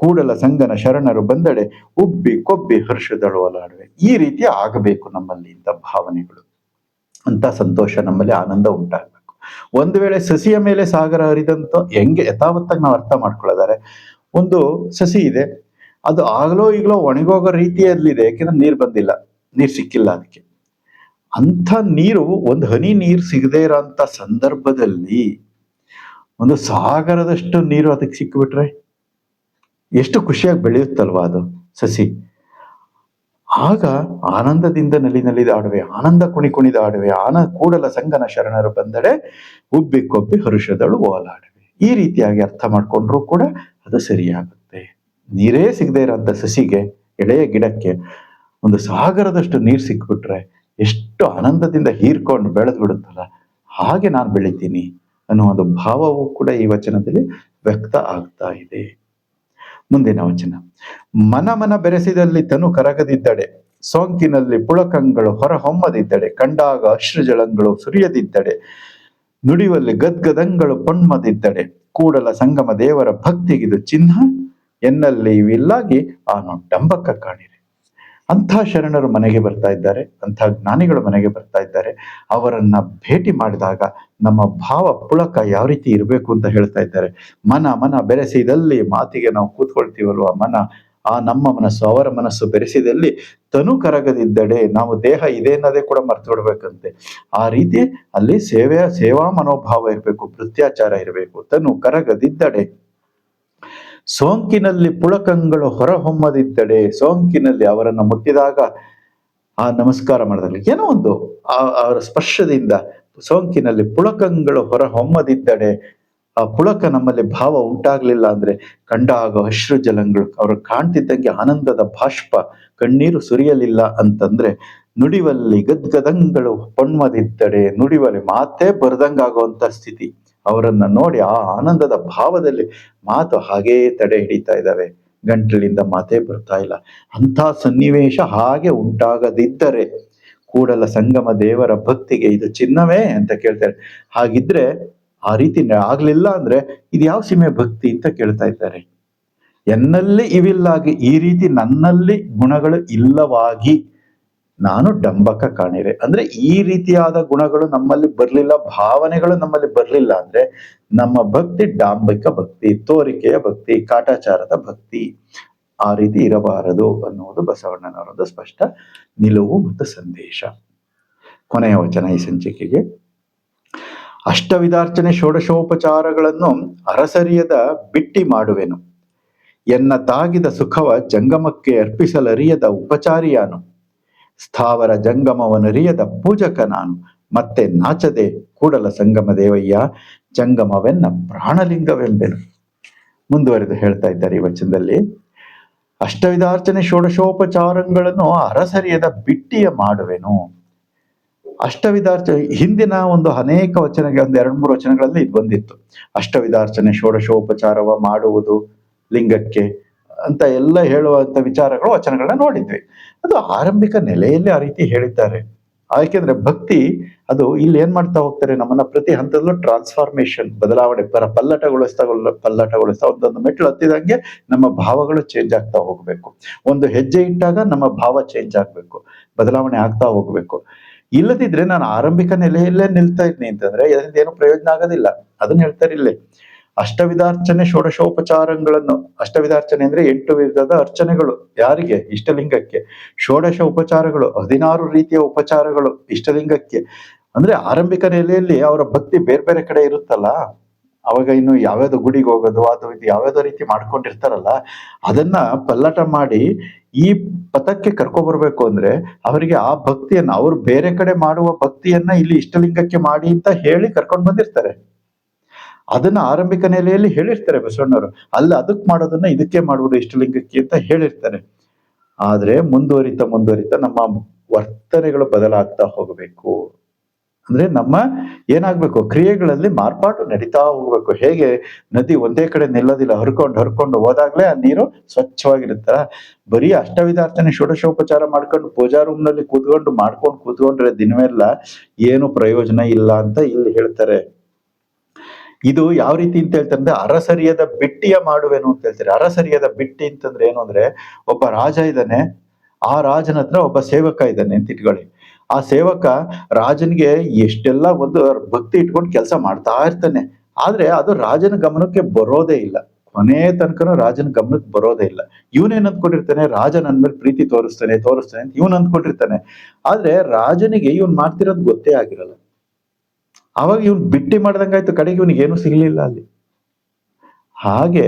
ಕೂಡಲ ಸಂಗನ ಶರಣರು ಬಂದಡೆ ಉಬ್ಬಿ ಕೊಬ್ಬಿ ಹರ್ಷದಳು ಅಲಾಡುವೆ ಈ ರೀತಿ ಆಗಬೇಕು ನಮ್ಮಲ್ಲಿ ಇಂಥ ಭಾವನೆಗಳು. ಅಂತ ಸಂತೋಷ ನಮ್ಮಲ್ಲಿ ಆನಂದ ಉಂಟಾಗಬೇಕು. ಒಂದು ವೇಳೆ ಸಸಿಯ ಮೇಲೆ ಸಾಗರ ಹರಿದಂತ ಹೆಂಗೆ ಯಥಾವತ್ತಾಗಿ ನಾವು ಅರ್ಥ ಮಾಡ್ಕೊಳ್ಳೋದಾರೆ ಒಂದು ಸಸಿ ಇದೆ, ಅದು ಆಗಲೋ ಈಗಲೋ ಒಣಗೋಗೋ ರೀತಿಯಲ್ಲಿದೆ ಯಾಕೆಂದ್ರೆ ನೀರು ಬಂದಿಲ್ಲ, ನೀರು ಸಿಕ್ಕಿಲ್ಲ ಅದಕ್ಕೆ. ಅಂಥ ನೀರು, ಒಂದು ಹನಿ ನೀರು ಸಿಗದೇ ಇರೋಂಥ ಸಂದರ್ಭದಲ್ಲಿ ಒಂದು ಸಾಗರದಷ್ಟು ನೀರು ಅದಕ್ಕೆ ಸಿಕ್ಕಿಬಿಟ್ರೆ ಎಷ್ಟು ಖುಷಿಯಾಗಿ ಬೆಳೆಯುತ್ತಲ್ವಾ ಅದು ಸಸಿ. ಆಗ ಆನಂದದಿಂದ ನಲಿ ನಲಿದಾಡುವೆ ಆನಂದ ಕುಣಿ ಕುಣಿದಾಡುವೆ ಆನ ಕೂಡಲ ಸಂಗನ ಶರಣರು ಬಂದಡೆ ಉಬ್ಬಿ ಕೊಬ್ಬಿ ಹರುಷದಳು ಓಲಾಡುವೆ. ಈ ರೀತಿಯಾಗಿ ಅರ್ಥ ಮಾಡ್ಕೊಂಡ್ರೂ ಕೂಡ ಅದು ಸರಿಯಾಗುತ್ತೆ. ನೀರೇ ಸಿಗದೆ ಇರೋಂಥ ಸಸಿಗೆ, ಎಳೆಯ ಗಿಡಕ್ಕೆ ಒಂದು ಸಾಗರದಷ್ಟು ನೀರು ಸಿಕ್ಬಿಟ್ರೆ ಎಷ್ಟು ಆನಂದದಿಂದ ಹೀರ್ಕೊಂಡು ಬೆಳೆದು ಬಿಡುತ್ತಲ್ಲ ಹಾಗೆ ನಾನು ಬೆಳಿತೀನಿ. ಅನ್ನೋ ಒಂದು ಭಾವವು ಕೂಡ ಈ ವಚನದಲ್ಲಿ ವ್ಯಕ್ತ ಆಗ್ತಾ ಇದೆ. ಮುಂದಿನ ವಚನ. ಮನ ಮನ ಬೆರೆಸಿದಲ್ಲಿ ತನು ಕರಗದಿದ್ದಡೆ ಸೋಂಕಿನಲ್ಲಿ ಪುಳಕಂಗಳು ಹೊರಹೊಮ್ಮದಿದ್ದಡೆ ಕಂಡಾಗ ಅಶ್ರುಜಳಂಗಳು ಸುರಿಯದಿದ್ದಡೆ ನುಡಿಯುವಲ್ಲಿ ಗದ್ಗದಂಗಳು ಪೊಣ್ಮದಿದ್ದಡೆ ಕೂಡಲ ಸಂಗಮ ದೇವರ ಭಕ್ತಿಗಿದು ಚಿಹ್ನ ಎನ್ನಲ್ಲಿ ಇವಿಲ್ಲಾಗಿ ಆನು ಡಂಬಕ್ಕ ಕಾಣಿರೆ. ಅಂಥ ಶರಣರು ಮನೆಗೆ ಬರ್ತಾ ಇದ್ದಾರೆ, ಅಂಥ ಜ್ಞಾನಿಗಳು ಮನೆಗೆ ಬರ್ತಾ ಇದ್ದಾರೆ. ಅವರನ್ನ ಭೇಟಿ ಮಾಡಿದಾಗ ನಮ್ಮ ಭಾವ ಪುಳಕ ಯಾವ ರೀತಿ ಇರಬೇಕು ಅಂತ ಹೇಳ್ತಾ ಇದ್ದಾರೆ. ಮನ ಮನ ಬೆರೆಸಿದಲ್ಲಿ ಮಾತಿಗೆ ನಾವು ಕೂತ್ಕೊಳ್ತೀವಲ್ವ? ಮನ, ಆ ನಮ್ಮ ಮನಸ್ಸು, ಅವರ ಮನಸ್ಸು ಬೆರೆಸಿದಲ್ಲಿ ತನು ಕರಗದಿದ್ದಡೆ ನಾವು ದೇಹ ಇದೆ ಅನ್ನೋದೇ ಕೂಡ ಮರ್ತು ಬಿಡ್ಬೇಕಂತೆ. ಆ ರೀತಿ ಅಲ್ಲಿ ಸೇವೆಯ, ಸೇವಾ ಮನೋಭಾವ ಇರಬೇಕು ಭೃತ್ಯಾಚಾರ ಇರಬೇಕು. ತನು ಕರಗದಿದ್ದಡೆ ಸೋಂಕಿನಲ್ಲಿ ಪುಳಕಂಗಳು ಹೊರಹೊಮ್ಮದಿದ್ದಡೆ ಸೋಂಕಿನಲ್ಲಿ ಅವರನ್ನು ಮುಟ್ಟಿದಾಗ ಆ ನಮಸ್ಕಾರ ಮಾಡಿದಾಗ ಏನೋ ಒಂದು ಅವರ ಸ್ಪರ್ಶದಿಂದ ಸೋಂಕಿನಲ್ಲಿ ಪುಳಕಂಗಳು ಹೊರಹೊಮ್ಮದಿದ್ದಡೆ ಆ ಪುಳಕ ನಮ್ಮಲ್ಲಿ ಭಾವ ಉಂಟಾಗಲಿಲ್ಲ ಅಂದ್ರೆ ಕಂಡಾಗ ಅಶ್ರು ಜಲಂಗಳು ಅವರು ಕಾಣ್ತಿದ್ದಂಗೆ ಆನಂದದ ಬಾಷ್ಪ ಕಣ್ಣೀರು ಸುರಿಯಲಿಲ್ಲ ಅಂತಂದ್ರೆ ನುಡಿವಲ್ಲಿ ಗದ್ಗದಂಗಳು ಪೊಣ್ಮದಿದ್ದಡೆ ನುಡಿವಲ್ಲಿ ಮಾತೇ ಬರದಂಗಾಗುವಂತ ಸ್ಥಿತಿ. ಅವರನ್ನ ನೋಡಿ ಆ ಆನಂದದ ಭಾವದಲ್ಲಿ ಮಾತು ಹಾಗೇ ತಡೆ ಹಿಡಿತಾ ಇದ್ದಾವೆ. ಗಂಟಲಿಂದ ಮಾತೇ ಬರ್ತಾ ಇಲ್ಲ. ಅಂಥ ಸನ್ನಿವೇಶ ಹಾಗೆ ಉಂಟಾಗದಿದ್ದರೆ ಕೂಡಲ ಸಂಗಮ ದೇವರ ಭಕ್ತಿಗೆ ಇದು ಚಿನ್ನವೇ ಅಂತ ಕೇಳ್ತಾರೆ. ಹಾಗಿದ್ರೆ ಆ ರೀತಿ ಆಗ್ಲಿಲ್ಲ ಅಂದ್ರೆ ಇದು ಯಾವ ಸೀಮೆ ಭಕ್ತಿ ಅಂತ ಕೇಳ್ತಾ ಇದ್ದಾರೆ. ಎನ್ನಲ್ಲಿ ಇವಿಲ್ಲಾಗಿ ಈ ರೀತಿ ನನ್ನಲ್ಲಿ ಗುಣಗಳು ಇಲ್ಲವಾಗಿ ನಾನು ಡಂಬಕ ಕಾಣಿರೆ. ಅಂದ್ರೆ ಈ ರೀತಿಯಾದ ಗುಣಗಳು ನಮ್ಮಲ್ಲಿ ಬರ್ಲಿಲ್ಲ, ಭಾವನೆಗಳು ನಮ್ಮಲ್ಲಿ ಬರ್ಲಿಲ್ಲ ಅಂದ್ರೆ ನಮ್ಮ ಭಕ್ತಿ ಡಾಂಬಿಕ ಭಕ್ತಿ, ತೋರಿಕೆಯ ಭಕ್ತಿ, ಕಾಟಾಚಾರದ ಭಕ್ತಿ ಆ ರೀತಿ ಇರಬಾರದು ಅನ್ನುವುದು ಬಸವಣ್ಣನವರದ ಸ್ಪಷ್ಟ ನಿಲುವು ಮತ್ತು ಸಂದೇಶ. ಕೊನೆಯ ವಚನ ಈ ಸಂಚಿಕೆಗೆ. ಅಷ್ಟವಿದಾರ್ಚನೆ ಷೋಡಶೋಪಚಾರಗಳನ್ನು ಅರಸರಿಯದ ಬಿಟ್ಟಿ ಮಾಡುವೆನು. ಎನ್ನ ತಾಗಿದ ಸುಖವ ಜಂಗಮಕ್ಕೆ ಅರ್ಪಿಸಲರಿಯದ ಉಪಚಾರಿಯಾನು. ಸ್ಥಾವರ ಜಂಗಮವನರಿಯದ ಪೂಜಕ ನಾನು. ಮತ್ತೆ ನಾಚದೆ ಕೂಡಲ ಸಂಗಮ ದೇವಯ್ಯ, ಜಂಗಮವೆನ್ನ ಪ್ರಾಣಲಿಂಗವೆಂಬೆನು ಮುಂದುವರೆದು ಹೇಳ್ತಾ ಇದ್ದಾರೆ ಈ ವಚನದಲ್ಲಿ. ಅಷ್ಟವಿಧಾರ್ಚನೆ ಷೋಡಶೋಪಚಾರಗಳನ್ನು ಅರಸರಿಯದ ಬಿಟ್ಟಿಯ ಮಾಡುವೆನು. ಅಷ್ಟವಿಧಾರ್ಚನೆ ಹಿಂದಿನ ಒಂದು ಅನೇಕ ವಚನಗಳ, ಒಂದು ಎರಡು ಮೂರು ವಚನಗಳಲ್ಲಿ ಇದು ಬಂದಿತ್ತು. ಅಷ್ಟವಿಧಾರ್ಚನೆ ಷೋಡಶೋಪಚಾರವ ಮಾಡುವುದು ಲಿಂಗಕ್ಕೆ ಅಂತ ಎಲ್ಲ ಹೇಳುವಂತ ವಿಚಾರಗಳು ವಚನಗಳನ್ನ ನೋಡಿದ್ವಿ. ಅದು ಆರಂಭಿಕ ನೆಲೆಯಲ್ಲಿ ಆ ರೀತಿ ಹೇಳಿದ್ದಾರೆ. ಯಾಕೆಂದ್ರೆ ಭಕ್ತಿ, ಅದು ಇಲ್ಲಿ ಏನ್ ಮಾಡ್ತಾ ಹೋಗ್ತಾರೆ, ನಮ್ಮನ್ನ ಪ್ರತಿ ಹಂತದಲ್ಲೂ ಟ್ರಾನ್ಸ್ಫಾರ್ಮೇಶನ್ ಬದಲಾವಣೆ, ಪರ ಪಲ್ಲಟಗೊಳಿಸ್ತಾ ಪಲ್ಲಟಗೊಳಿಸ್ತಾ ಒಂದೊಂದು ಮೆಟ್ಲು ಹತ್ತಿದಂಗೆ ನಮ್ಮ ಭಾವಗಳು ಚೇಂಜ್ ಆಗ್ತಾ ಹೋಗ್ಬೇಕು. ಒಂದು ಹೆಜ್ಜೆ ಇಟ್ಟಾಗ ನಮ್ಮ ಭಾವ ಚೇಂಜ್ ಆಗ್ಬೇಕು, ಬದಲಾವಣೆ ಆಗ್ತಾ ಹೋಗ್ಬೇಕು. ಇಲ್ಲದಿದ್ರೆ ನಾನು ಆರಂಭಿಕ ನೆಲೆಯಲ್ಲೇ ನಿಲ್ತಾ ಇದ್ದೀನಿ ಅಂತಂದ್ರೆ ಇದರಿಂದ ಏನು ಪ್ರಯೋಜನ ಆಗೋದಿಲ್ಲ. ಅದನ್ನ ಹೇಳ್ತಾರೆ ಇಲ್ಲಿ. ಅಷ್ಟವಿಧಾರ್ಚನೆ ಷೋಡಶೋಪಚಾರಗಳನ್ನು ಅಷ್ಟವಿಧಾರ್ಚನೆ ಅಂದ್ರೆ ಎಂಟು ವಿಧದ ಅರ್ಚನೆಗಳು. ಯಾರಿಗೆ? ಇಷ್ಟಲಿಂಗಕ್ಕೆ. ಷೋಡಶ ಉಪಚಾರಗಳು ಹದಿನಾರು ರೀತಿಯ ಉಪಚಾರಗಳು ಇಷ್ಟಲಿಂಗಕ್ಕೆ. ಅಂದ್ರೆ ಆರಂಭಿಕ ನೆಲೆಯಲ್ಲಿ ಅವರ ಭಕ್ತಿ ಬೇರೆ ಬೇರೆ ಕಡೆ ಇರುತ್ತಲ್ಲ? ಅವಾಗ ಇನ್ನು ಯಾವ್ಯಾವ್ದು ಗುಡಿಗೆ ಹೋಗೋದು, ಅದು ಇದು ಯಾವ್ಯಾವ್ದೋ ರೀತಿ ಮಾಡ್ಕೊಂಡಿರ್ತಾರಲ್ಲ? ಅದನ್ನ ಪಲ್ಲಟ ಮಾಡಿ ಈ ಪಥಕ್ಕೆ ಕರ್ಕೊಬರ್ಬೇಕು ಅಂದ್ರೆ ಅವರಿಗೆ ಆ ಭಕ್ತಿಯನ್ನ, ಅವ್ರು ಬೇರೆ ಕಡೆ ಮಾಡುವ ಭಕ್ತಿಯನ್ನ ಇಲ್ಲಿ ಇಷ್ಟಲಿಂಗಕ್ಕೆ ಮಾಡಿ ಅಂತ ಹೇಳಿ ಕರ್ಕೊಂಡು ಬಂದಿರ್ತಾರೆ. ಅದನ್ನ ಆರಂಭಿಕ ನೆಲೆಯಲ್ಲಿ ಹೇಳಿರ್ತಾರೆ ಬಸವಣ್ಣವರು. ಅಲ್ಲ ಅದಕ್ಕೆ ಮಾಡೋದನ್ನ ಇದಕ್ಕೆ ಮಾಡುವುದು ಇಷ್ಟಲಿಂಗಕ್ಕೆ ಅಂತ ಹೇಳಿರ್ತಾರೆ. ಆದ್ರೆ ಮುಂದುವರಿತಾ ಮುಂದುವರಿತಾ ನಮ್ಮ ವರ್ತನೆಗಳು ಬದಲಾಗ್ತಾ ಹೋಗಬೇಕು. ಅಂದ್ರೆ ನಮ್ಮ ಏನಾಗ್ಬೇಕು? ಕ್ರಿಯೆಗಳಲ್ಲಿ ಮಾರ್ಪಾಟು ನಡೀತಾ ಹೋಗ್ಬೇಕು. ಹೇಗೆ? ನದಿ ಒಂದೇ ಕಡೆ ನಿಲ್ಲೋದಿಲ್ಲ, ಹರ್ಕೊಂಡು ಹರ್ಕೊಂಡು ಹೋದಾಗ್ಲೇ ಆ ನೀರು ಸ್ವಚ್ಛವಾಗಿರುತ್ತಲ್ಲ ಬರೀ ಅಷ್ಟವಿದಾರ್ಥನೆ ಷೋಡಶೋಪಚಾರ ಮಾಡ್ಕೊಂಡು ಪೂಜಾ ರೂಮ್ನಲ್ಲಿ ಕೂತ್ಕೊಂಡು, ಮಾಡ್ಕೊಂಡು ಕೂತ್ಕೊಂಡ್ರೆ ದಿನವೆಲ್ಲ ಏನು ಪ್ರಯೋಜನ ಇಲ್ಲ ಅಂತ ಇಲ್ಲಿ ಹೇಳ್ತಾರೆ. ಇದು ಯಾವ ರೀತಿ ಅಂತ ಹೇಳ್ತಾರೆ ಅಂದ್ರೆ ಅರಸರಿಯದ ಬಿಟ್ಟಿಯ ಮಾಡುವೆನು ಅಂತ ಹೇಳ್ತಾರೆ. ಅರಸರಿಯದ ಬಿಟ್ಟಿ ಅಂತಂದ್ರೆ ಏನು ಅಂದ್ರೆ ಒಬ್ಬ ರಾಜ ಇದ್ದಾನೆ, ಆ ರಾಜನ ಹತ್ರ ಒಬ್ಬ ಸೇವಕ ಇದ್ದಾನೆ ಅಂತ ಇಟ್ಕೊಳ್ಳಿ. ಆ ಸೇವಕ ರಾಜನಿಗೆ ಎಷ್ಟೆಲ್ಲ ಒಂದು ಭಕ್ತಿ ಇಟ್ಕೊಂಡು ಕೆಲಸ ಮಾಡ್ತಾ ಇರ್ತಾನೆ. ಆದ್ರೆ ಅದು ರಾಜನ ಗಮನಕ್ಕೆ ಬರೋದೇ ಇಲ್ಲ. ಕೊನೆ ತನಕನೂ ರಾಜನ ಗಮನಕ್ಕೆ ಬರೋದೇ ಇಲ್ಲ. ಇವನೇನ್ ಅಂದ್ಕೊಂಡಿರ್ತಾನೆ, ರಾಜ ನನ್ ಮೇಲೆ ಪ್ರೀತಿ ತೋರಿಸ್ತಾನೆ ತೋರಿಸ್ತಾನೆ ಅಂತ ಇವನ್ ಅಂದ್ಕೊಂಡಿರ್ತಾನೆ. ಆದ್ರೆ ರಾಜನಿಗೆ ಇವನ್ ಮಾಡ್ತಿರೋದು ಗೊತ್ತೇ ಆಗಿರಲ್ಲ. ಅವಾಗ ಇವನ್ ಬಿಟ್ಟಿ ಮಾಡ್ದಂಗಾಯ್ತು, ಕಡೆಗೆ ಇವನಿಗೆ ಏನು ಸಿಗಲಿಲ್ಲ ಅಲ್ಲಿ. ಹಾಗೆ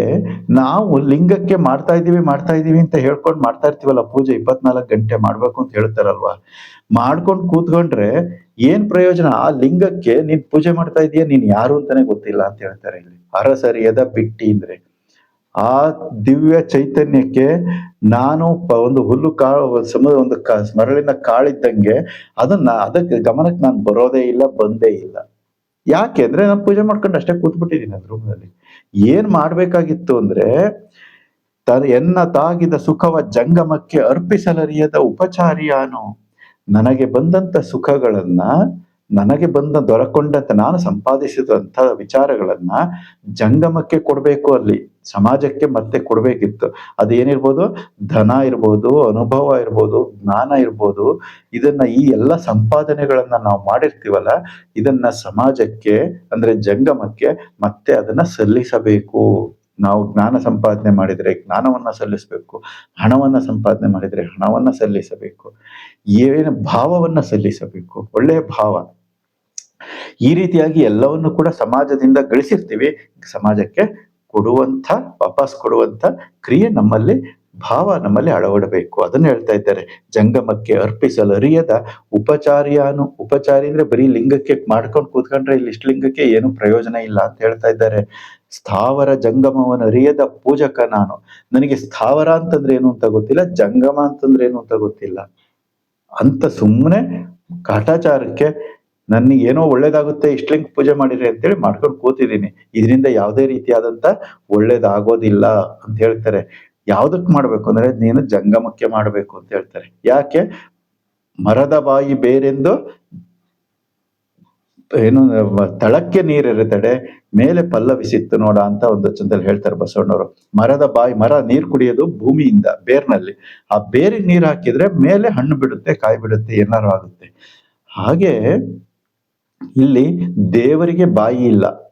ನಾವು ಲಿಂಗಕ್ಕೆ ಮಾಡ್ತಾ ಇದ್ದೀವಿ ಮಾಡ್ತಾ ಇದ್ದೀವಿ ಅಂತ ಹೇಳ್ಕೊಂಡು ಮಾಡ್ತಾ ಇರ್ತೀವಲ್ಲ, ಪೂಜೆ ಇಪ್ಪತ್ನಾಲ್ಕು ಗಂಟೆ ಮಾಡ್ಬೇಕು ಅಂತ ಹೇಳ್ತಾರಲ್ವಾ? ಮಾಡ್ಕೊಂಡು ಕೂತ್ಕೊಂಡ್ರೆ ಏನ್ ಪ್ರಯೋಜನ? ಆ ಲಿಂಗಕ್ಕೆ ನೀನ್ ಪೂಜೆ ಮಾಡ್ತಾ ಇದೀಯ, ನೀನ್ ಯಾರು ಅಂತಾನೆ ಗೊತ್ತಿಲ್ಲ ಅಂತ ಹೇಳ್ತಾರೆ ಇಲ್ಲಿ. ಅರಸರಿಯದ ಬಿಟ್ಟಿ ಅಂದ್ರೆ. ಆ ದಿವ್ಯ ಚೈತನ್ಯಕ್ಕೆ ನಾನು ಒಂದು ಹುಲ್ಲು ಕಾಳು ಸಮ ಒಂದು ಕ ಮರಳಿನ ಕಾಳಿದ್ದಂಗೆ ಅದನ್ನ, ಅದಕ್ಕೆ ಗಮನಕ್ಕೆ ನಾನು ಬರೋದೇ ಇಲ್ಲ, ಬಂದೇ ಇಲ್ಲ. ಯಾಕೆ ಅಂದ್ರೆ ನಾನು ಪೂಜೆ ಮಾಡ್ಕೊಂಡು ಅಷ್ಟೇ ಕೂತ್ಬಿಟ್ಟಿದ್ದೀನಿ ಅದ್ರ ರೂಮ್ನಲ್ಲಿ ಏನ್ ಮಾಡ್ಬೇಕಾಗಿತ್ತು ಅಂದ್ರೆ ತ ಎನ್ನ ತಾಗಿದ ಸುಖವ ಜಂಗಮಕ್ಕೆ ಅರ್ಪಿಸಲರಿಯದ ಉಪಚಾರಿಯಾನು ನನಗೆ ಬಂದಂತ ಸುಖಗಳನ್ನ, ನನಗೆ ಬಂದ ದೊರಕೊಂಡಂತ ನಾನು ಸಂಪಾದಿಸಿದಂತ ವಿಚಾರಗಳನ್ನ ಜಂಗಮಕ್ಕೆ ಕೊಡ್ಬೇಕು ಅಲ್ಲಿ. ಸಮಾಜಕ್ಕೆ ಮತ್ತೆ ಕೊಡಬೇಕಿತ್ತು. ಅದೇನಿರ್ಬೋದು? ಧನ ಇರ್ಬೋದು, ಅನುಭವ ಇರ್ಬೋದು, ಜ್ಞಾನ ಇರ್ಬೋದು. ಇದನ್ನ ಈ ಎಲ್ಲ ಸಂಪಾದನೆಗಳನ್ನ ನಾವು ಮಾಡಿರ್ತೀವಲ್ಲ, ಇದನ್ನ ಸಮಾಜಕ್ಕೆ ಅಂದ್ರೆ ಜಂಗಮಕ್ಕೆ ಮತ್ತೆ ಅದನ್ನ ಸಲ್ಲಿಸಬೇಕು. ನಾವು ಜ್ಞಾನ ಸಂಪಾದನೆ ಮಾಡಿದ್ರೆ ಜ್ಞಾನವನ್ನ ಸಲ್ಲಿಸಬೇಕು. ಹಣವನ್ನ ಸಂಪಾದನೆ ಮಾಡಿದ್ರೆ ಹಣವನ್ನ ಸಲ್ಲಿಸಬೇಕು. ಏನು ಭಾವವನ್ನ ಸಲ್ಲಿಸಬೇಕು. ಒಳ್ಳೆಯ ಭಾವ. ಈ ರೀತಿಯಾಗಿ ಎಲ್ಲವನ್ನು ಕೂಡ ಸಮಾಜದಿಂದ ಗಳಿಸಿರ್ತೀವಿ. ಸಮಾಜಕ್ಕೆ ಕೊಡುವಂಥ, ವಾಪಸ್ ಕೊಡುವಂಥ ಕ್ರಿಯೆ ನಮ್ಮಲ್ಲಿ, ಭಾವ ನಮ್ಮಲ್ಲಿ ಅಳವಡಬೇಕು. ಅದನ್ನು ಹೇಳ್ತಾ ಇದ್ದಾರೆ. ಜಂಗಮಕ್ಕೆ ಅರ್ಪಿಸಲು ಅರಿಯದ ಉಪಚಾರಿಯಾನು. ಉಪಚಾರಿ ಅಂದ್ರೆ ಬರೀ ಲಿಂಗಕ್ಕೆ ಮಾಡ್ಕೊಂಡು ಕೂತ್ಕೊಂಡ್ರೆ ಇಲ್ಲಿ ಇಷ್ಟು ಲಿಂಗಕ್ಕೆ ಏನು ಪ್ರಯೋಜನ ಇಲ್ಲ ಅಂತ ಹೇಳ್ತಾ ಇದ್ದಾರೆ. ಸ್ಥಾವರ ಜಂಗಮವನ್ನು ಅರಿಯದ ಪೂಜಕ ನಾನು. ನನಗೆ ಸ್ಥಾವರ ಅಂತಂದ್ರೆ ಏನು ಅಂತ ಗೊತ್ತಿಲ್ಲ, ಜಂಗಮ ಅಂತಂದ್ರೆ ಏನು ಅಂತ ಗೊತ್ತಿಲ್ಲ. ಅಂತ ಸುಮ್ಮನೆ ಕಾಟಾಚಾರಕ್ಕೆ ನನಗೆ ಏನೋ ಒಳ್ಳೇದಾಗುತ್ತೆ ಇಷ್ಟಲಿಂಗ ಪೂಜೆ ಮಾಡಿರಿ ಅಂತೇಳಿ ಮಾಡ್ಕೊಂಡು ಕೂತಿದ್ದೀನಿ. ಇದರಿಂದ ಯಾವುದೇ ರೀತಿಯಾದಂಥ ಒಳ್ಳೇದಾಗೋದಿಲ್ಲ ಅಂತ ಹೇಳ್ತಾರೆ. ಯಾವುದಕ್ಕೆ ಮಾಡಬೇಕು ಅಂದ್ರೆ ನೀನು ಜಂಗಮಕ್ಕೆ ಮಾಡಬೇಕು ಅಂತ ಹೇಳ್ತಾರೆ. ಯಾಕೆ? ಮರದ ಬಾಯಿ ಬೇರೆಂದು ಏನು, ತಳಕ್ಕೆ ನೀರಿರುತ್ತಡೆ, ಮೇಲೆ ಪಲ್ಲವಿಸಿತ್ತು ನೋಡ ಅಂತ ಒಂದು ಚಂದಲ್ಲಿ ಹೇಳ್ತಾರೆ ಬಸವಣ್ಣವರು. ಮರದ ಬಾಯಿ, ಮರ ನೀರು ಕುಡಿಯೋದು ಭೂಮಿಯಿಂದ, ಬೇರ್ನಲ್ಲಿ. ಆ ಬೇರಿಗೆ ನೀರು ಹಾಕಿದ್ರೆ ಮೇಲೆ ಹಣ್ಣು ಬಿಡುತ್ತೆ, ಕಾಯಿ ಬಿಡುತ್ತೆ, ಏನಾರು ಆಗುತ್ತೆ. ಹಾಗೆ ಇಲ್ಲಿ ದೇವರಿಗೆ ಬಾಯಿ ಇಲ್ಲ.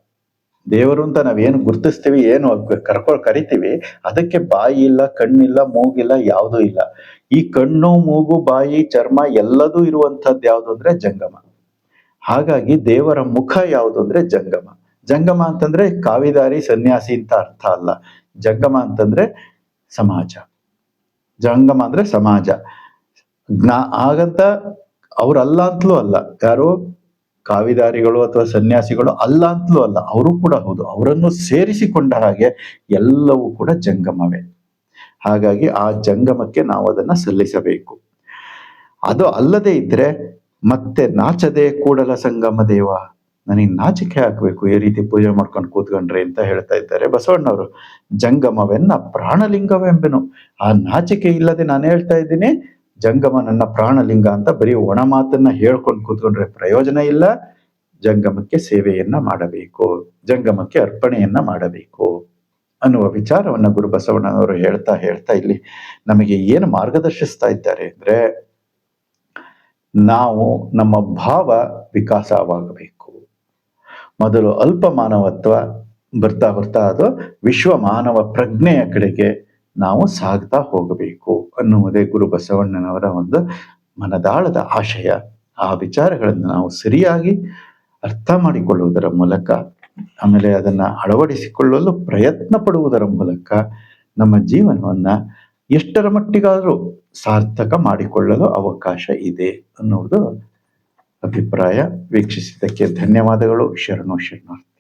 ದೇವರು ಅಂತ ನಾವೇನು ಗುರ್ತಿಸ್ತೀವಿ, ಏನು ಕರ್ಕೊಂಡು ಕರಿತೀವಿ, ಅದಕ್ಕೆ ಬಾಯಿ ಇಲ್ಲ, ಕಣ್ಣಿಲ್ಲ, ಮೂಗಿಲ್ಲ, ಯಾವುದೂ ಇಲ್ಲ. ಈ ಕಣ್ಣು, ಮೂಗು, ಬಾಯಿ, ಚರ್ಮ ಎಲ್ಲದೂ ಇರುವಂಥದ್ದು ಯಾವುದು ಅಂದ್ರೆ ಜಂಗಮ. ಹಾಗಾಗಿ ದೇವರ ಮುಖ ಯಾವುದು ಅಂದ್ರೆ ಜಂಗಮ. ಜಂಗಮ ಅಂತಂದ್ರೆ ಕಾವಿದಾರಿ ಸನ್ಯಾಸಿ ಅಂತ ಅರ್ಥ ಅಲ್ಲ. ಜಂಗಮ ಅಂತಂದ್ರೆ ಸಮಾಜ. ಜಂಗಮ ಅಂದ್ರೆ ಸಮಾಜ. ಜ್ಞಾ ಹಾಗಂತ ಅವ್ರಲ್ಲ ಅಂತಲೂ ಅಲ್ಲ. ಯಾರು? ಕಾವಿದಾರಿಗಳು ಅಥವಾ ಸನ್ಯಾಸಿಗಳು ಅಲ್ಲ ಅಂತಲೂ ಅಲ್ಲ, ಅವರು ಕೂಡ ಹೌದು. ಅವರನ್ನು ಸೇರಿಸಿಕೊಂಡ ಹಾಗೆ ಎಲ್ಲವೂ ಕೂಡ ಜಂಗಮವೇ. ಹಾಗಾಗಿ ಆ ಜಂಗಮಕ್ಕೆ ನಾವು ಅದನ್ನ ಸಲ್ಲಿಸಬೇಕು. ಅದು ಅಲ್ಲದೆ ಇದ್ರೆ ಮತ್ತೆ ನಾಚದೆ ಕೂಡಲ ಸಂಗಮ ದೇವ, ನನಗೆ ನಾಚಿಕೆ ಹಾಕಬೇಕು ಈ ರೀತಿ ಪೂಜೆ ಮಾಡ್ಕೊಂಡು ಕೂತ್ಕೊಂಡ್ರೆ ಅಂತ ಹೇಳ್ತಾ ಇದ್ದಾರೆ ಬಸವಣ್ಣವರು. ಜಂಗಮವೆನ್ನ ಪ್ರಾಣಲಿಂಗವೆಂಬೆನು. ಆ ನಾಚಿಕೆ ಇಲ್ಲದೆ ನಾನು ಹೇಳ್ತಾ ಇದ್ದೀನಿ ಜಂಗಮ ನನ್ನ ಪ್ರಾಣಲಿಂಗ ಅಂತ ಬರೀ ಒಣ ಮಾತನ್ನ ಹೇಳ್ಕೊಂಡು ಕೂತ್ಕೊಂಡ್ರೆ ಪ್ರಯೋಜನ ಇಲ್ಲ. ಜಂಗಮಕ್ಕೆ ಸೇವೆಯನ್ನ ಮಾಡಬೇಕು. ಜಂಗಮಕ್ಕೆ ಅರ್ಪಣೆಯನ್ನ ಮಾಡಬೇಕು ಅನ್ನುವ ವಿಚಾರವನ್ನ ಗುರು ಬಸವಣ್ಣನವರು ಹೇಳ್ತಾ ಹೇಳ್ತಾ ಇಲ್ಲಿ ನಮಗೆ ಏನು ಮಾರ್ಗದರ್ಶಿಸ್ತಾ ಇದ್ದಾರೆ ಅಂದ್ರೆ ನಾವು ನಮ್ಮ ಭಾವ ವಿಕಾಸವಾಗಬೇಕು. ಮೊದಲು ಅಲ್ಪ ಮಾನವತ್ವ ಬರ್ತಾ ಬರ್ತಾ ಅದು ವಿಶ್ವ ಮಾನವ ಪ್ರಜ್ಞೆಯ ಕಡೆಗೆ ನಾವು ಸಾಗ್ತಾ ಹೋಗಬೇಕು. ಅನ್ನುವುದೇ ಗುರು ಬಸವಣ್ಣನವರ ಒಂದು ಮನದಾಳದ ಆಶಯ. ಆ ವಿಚಾರಗಳನ್ನು ನಾವು ಸರಿಯಾಗಿ ಅರ್ಥ ಮಾಡಿಕೊಳ್ಳುವುದರ ಮೂಲಕ, ಆಮೇಲೆ ಅದನ್ನ ಅಳವಡಿಸಿಕೊಳ್ಳಲು ಪ್ರಯತ್ನ ಪಡುವುದರ ಮೂಲಕ ನಮ್ಮ ಜೀವನವನ್ನ ಎಷ್ಟರ ಮಟ್ಟಿಗಾದರೂ ಸಾರ್ಥಕ ಮಾಡಿಕೊಳ್ಳಲು ಅವಕಾಶ ಇದೆ ಅನ್ನುವುದು ಅಭಿಪ್ರಾಯ. ವೀಕ್ಷಿಸಿದ್ದಕ್ಕೆ ಧನ್ಯವಾದಗಳು. ಶರಣು ಶರಣಾರ್ಥಿ.